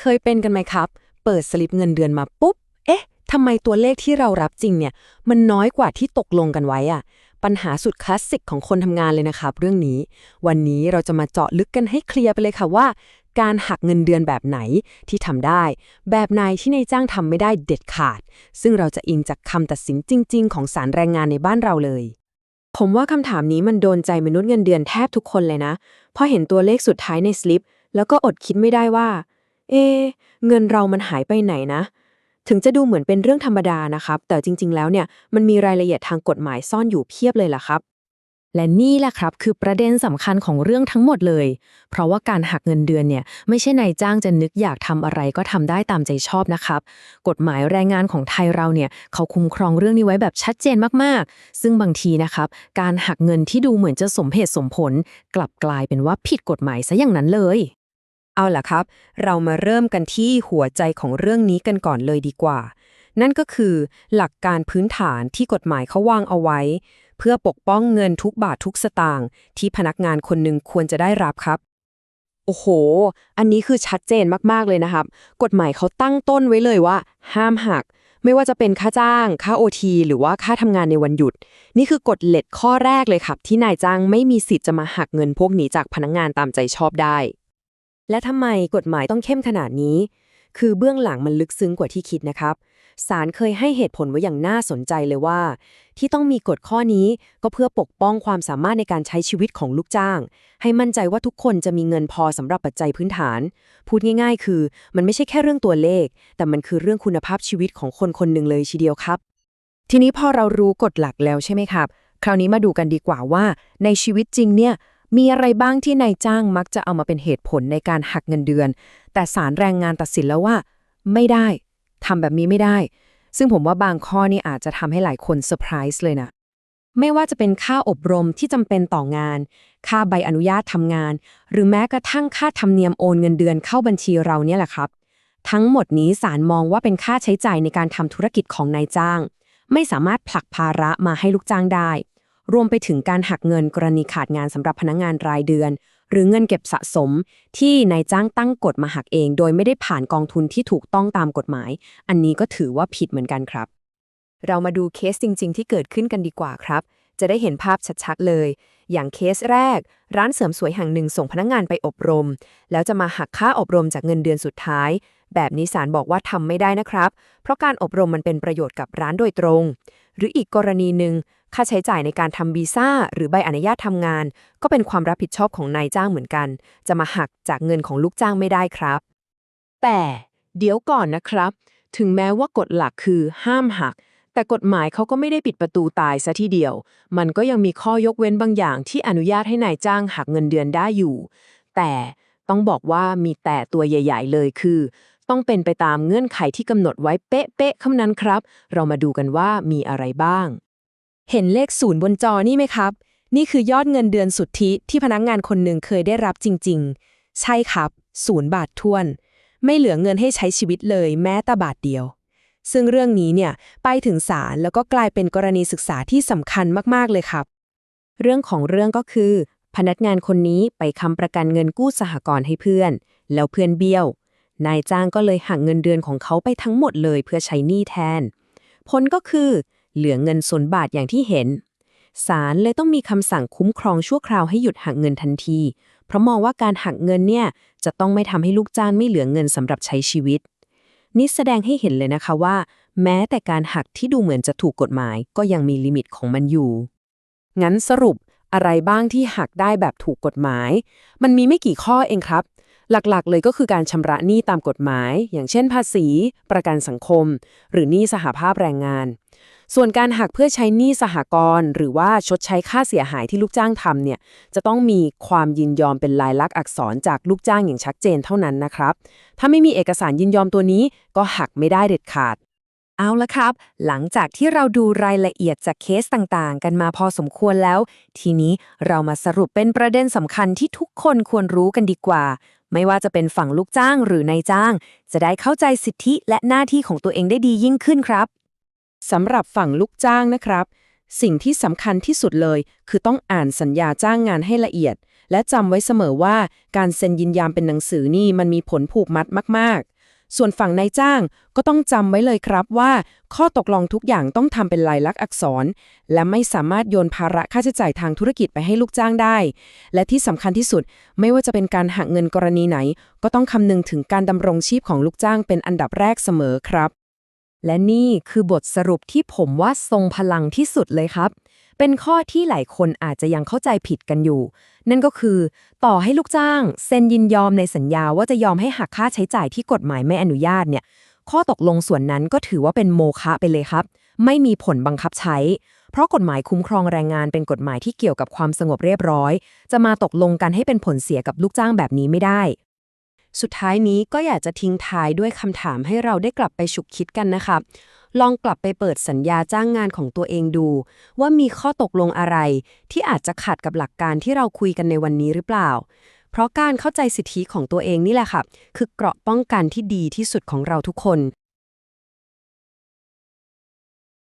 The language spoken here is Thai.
เคยเป็นกันไหมครับ เปิดสลิปเงินเดือนมาปุ๊บ เอ๊ะทำไมตัวเลขที่เรารับจริงเนี่ย มันน้อยกว่าที่ตกลงกันไว้อะปัญหาสุดคลาสสิกของคนทำงานเลยนะครับ เรื่องนี้ วันนี้เราจะมาเจาะลึกกันให้เคลียร์ไปเลยค่ะว่า การหักเงินเดือนแบบไหนที่ทำได้ แบบไหนที่นายจ้างทำไม่ได้เด็ดขาด ซึ่งเราจะอิงจากคำตัดสินจริง ๆ ของศาลแรงงานในบ้านเราเลย ผมว่าคำถามนี้มันโดนใจมนุษย์เงินเดือนแทบทุกคนเลยนะพอเห็นตัวเลขสุดท้ายในสลิปแล้วก็อดคิดไม่ได้ว่า เอ เงินเรามันหายไปไหนนะ ถึงจะดูเหมือนเป็นเรื่องธรรมดานะครับ แต่จริง ๆ แล้วเนี่ยมันมีรายละเอียดทางกฎหมายซ่อนอยู่เพียบเลยล่ะครับ และนี่แหละครับคือประเด็นสำคัญของเรื่องทั้งหมดเลย เพราะว่าการหักเงินเดือนเนี่ยไม่ใช่นายจ้างจะนึกอยากทำอะไรก็ทำได้ตามใจชอบนะครับ กฎหมายแรงงานของไทยเราเนี่ยเขาคุ้มครองเรื่องนี้ไว้แบบชัดเจนมากๆ ซึ่งบางทีนะครับ การหักเงินที่ดูเหมือนจะสมเหตุสมผล กลับกลายเป็นว่าผิดกฎหมายซะอย่างนั้นเลย เอาล่ะครับ เรามาเริ่มกันที่หัวใจของเรื่องนี้กันก่อนเลยดีกว่า นั่นก็คือหลักการพื้นฐานที่กฎหมายเขาวางเอาไว้ เพื่อปกป้องเงินทุกบาททุกสตางค์ที่พนักงานคนหนึ่งควรจะได้รับครับ โอ้โห อันนี้คือชัดเจนมากๆเลยนะครับ กฎหมายเขาตั้งต้นไว้เลยว่า ห้ามหัก ไม่ว่าจะเป็นค่าจ้าง ค่าโอทีหรือว่าค่าทำงานในวันหยุด นี่คือกฎเหล็กข้อแรกเลยครับ ที่นายจ้างไม่มีสิทธิ์จะมาหักเงินพวกนี้จากพนักงานตามใจชอบได้ และทำไมกฎหมายต้องเข้มขนาดนี้ คือเบื้องหลังมันลึกซึ้งกว่าที่คิดนะครับศาลเคยให้เหตุผลไว้อย่างน่าสนใจเลยว่า ที่ต้องมีกฎข้อนี้ก็เพื่อปกป้องความสามารถในการใช้ชีวิตของลูกจ้าง ให้มั่นใจว่าทุกคนจะมีเงินพอสำหรับปัจจัยพื้นฐาน พูดง่าย ๆ คือ มันไม่ใช่แค่เรื่องตัวเลข แต่มันคือเรื่องคุณภาพชีวิตของคนคนหนึ่งเลยทีเดียวครับ ทีนี้พอเรารู้กฎหลักแล้วใช่ไหมครับ คราวนี้มาดูกันดีกว่าว่า ในชีวิตจริงเนี่ย มีอะไรบ้างที่นายจ้างมักจะเอามาเป็นเหตุผลในการหักเงินเดือน แต่ศาลแรงงานตัดสินแล้วว่า ไม่ได้ทำแบบนี้ไม่ได้ ซึ่งผมว่าบางข้อนี่อาจจะทำให้หลายคนเซอร์ไพรส์เลยนะ ไม่ว่าจะเป็นค่าอบรมที่จำเป็นต่องาน ค่าใบอนุญาตทำงาน หรือแม้กระทั่งค่าธรรมเนียมโอนเงินเดือนเข้าบัญชีเราเนี่ยแหละครับ ทั้งหมดนี้ศาลมองว่าเป็นค่าใช้จ่ายในการทำธุรกิจของนายจ้าง ไม่สามารถผลักภาระมาให้ลูกจ้างได้ รวมไปถึงการหักเงินกรณีขาดงานสำหรับพนักงานรายเดือน หรือเงินเก็บสะสม ที่นายจ้างตั้งกฎมาหักเอง โดยไม่ได้ผ่านกองทุนที่ถูกต้องตามกฎหมาย อันนี้ก็ถือว่าผิดเหมือนกันครับ เรามาดูเคสจริง ๆ ที่เกิดขึ้นกันดีกว่าครับ จะได้เห็นภาพชัดๆเลย อย่างเคสแรก ร้านเสริมสวยแห่งหนึ่งส่งพนักงานไปอบรม แล้วจะมาหักค่าอบรมจากเงินเดือนสุดท้าย แบบนี้ศาลบอกว่าทำไม่ได้นะครับ เพราะการอบรมมันเป็นประโยชน์กับร้านโดยตรง หรืออีกกรณีหนึ่ง ค่าใช้จ่ายในการทำวีซ่าหรือใบอนุญาตทำงาน ก็เป็นความรับผิดชอบของนายจ้างเหมือนกัน จะมาหักจากเงินของลูกจ้างไม่ได้ครับ แต่เดี๋ยวก่อนนะครับ ถึงแม้ว่ากฎหลักคือห้ามหัก แต่กฎหมายเขาก็ไม่ได้ปิดประตูตายซะทีเดียว มันก็ยังมีข้อยกเว้นบางอย่างที่อนุญาตให้นายจ้างหักเงินเดือนได้อยู่ แต่ต้องบอกว่ามีแต่ตัวใหญ่ ๆ เลยคือ ต้องเป็นไปตามเงื่อนไขที่กำหนดไว้เป๊ะๆคำนั้นครับ เรามาดูกันว่ามีอะไรบ้าง เห็นเลขศูนย์บนจอนี่ไหมครับ นี่คือยอดเงินเดือนสุทธิที่พนักงานคนหนึ่งเคยได้รับจริง ๆ ใช่ครับศูนย์บาททวน ไม่เหลือเงินให้ใช้ชีวิตเลยแม้แต่บาทเดียว ซึ่งเรื่องนี้เนี่ยไปถึงศาลแล้วก็กลายเป็นกรณีศึกษาที่สำคัญมากๆเลยครับ เรื่องของเรื่องก็คือ พนักงานคนนี้ไปค้ำประกันเงินกู้สหกรณ์ให้เพื่อน แล้วเพื่อนเบี้ยวนายจ้างก็เลยหักเงินเดือนของเขาไปทั้งหมดเลยเพื่อใช้หนี้แทน ผลก็คือ เหลือเงินศูนบาทอย่างที่เห็นศาลเลยต้องมีคำสั่งคุ้มครองชั่วคราวให้หยุดหักเงินทันที เพราะมองว่าการหักเงินเนี่ยจะต้องไม่ทำให้ลูกจ้างไม่เหลือเงินสำหรับใช้ชีวิต นี่แสดงให้เห็นเลยนะคะว่า แม้แต่การหักที่ดูเหมือนจะถูกกฎหมาย ก็ยังมีลิมิตของมันอยู่ งั้นสรุปอะไรบ้างที่หักได้แบบถูกกฎหมาย มันมีไม่กี่ข้อเองครับ หลักๆ เลยก็คือการชำระหนี้ตามกฎหมาย อย่างเช่นภาษี ประกันสังคม หรือหนี้สหภาพแรงงาน ส่วนการหักเพื่อใช้หนี้สหกรณ์หรือว่าชดใช้ค่าเสียหายที่ลูกจ้างทำเนี่ยจะต้องมีความยินยอมเป็นลายลักษณ์อักษรจากลูกจ้างอย่างชัดเจนเท่านั้นนะครับ ถ้าไม่มีเอกสารยินยอมตัวนี้ก็หักไม่ได้เด็ดขาดเอาละครับ หลังจากที่เราดูรายละเอียดจากเคสต่างๆ กันมาพอสมควรแล้ว ทีนี้เรามาสรุปเป็นประเด็นสำคัญที่ทุกคนควรรู้กันดีกว่า ไม่ว่าจะเป็นฝั่งลูกจ้างหรือนายจ้าง จะได้เข้าใจสิทธิและหน้าที่ของตัวเองได้ดียิ่งขึ้นครับ สำหรับฝั่งลูกจ้างนะครับ สิ่งที่สำคัญที่สุดเลย คือต้องอ่านสัญญาจ้างงานให้ละเอียด และจำไว้เสมอว่าการเซ็นยินยอมเป็นหนังสือนี่มันมีผลผูกมัดมาก ๆส่วนฝั่งนายจ้างก็ต้องจำไว้เลยครับว่า ข้อตกลงทุกอย่างต้องทำเป็นลายลักษณ์อักษร และไม่สามารถโยนภาระค่าใช้จ่ายทางธุรกิจไปให้ลูกจ้างได้ และที่สำคัญที่สุดไม่ว่าจะเป็นการหักเงินกรณีไหน ก็ต้องคำนึงถึงการดำรงชีพของลูกจ้างเป็นอันดับแรกเสมอครับ และนี่คือบทสรุปที่ผมว่าทรงพลังที่สุดเลยครับ เป็นข้อที่หลายคนอาจจะยังเข้าใจผิดกันอยู่ นั่นก็คือ ต่อให้ลูกจ้างเซ็นยินยอมในสัญญาว่าจะยอมให้หักค่าใช้จ่ายที่กฎหมายไม่อนุญาตเนี่ย ข้อตกลงส่วนนั้นก็ถือว่าเป็นโมฆะไปเลยครับ ไม่มีผลบังคับใช้ เพราะกฎหมายคุ้มครองแรงงานเป็นกฎหมายที่เกี่ยวกับความสงบเรียบร้อย จะมาตกลงกันให้เป็นผลเสียกับลูกจ้างแบบนี้ไม่ได้ สุดท้ายนี้ก็อยากจะทิ้งท้ายด้วยคำถามให้เราได้กลับไปฉุกคิดกันนะครับลองกลับไปเปิดสัญญาจ้างงานของตัวเองดู ว่ามีข้อตกลงอะไร ที่อาจจะขัดกับหลักการที่เราคุยกันในวันนี้หรือเปล่า เพราะการเข้าใจสิทธิของตัวเองนี่แหละค่ะ คือเกราะป้องกันที่ดีที่สุดของเราทุกคน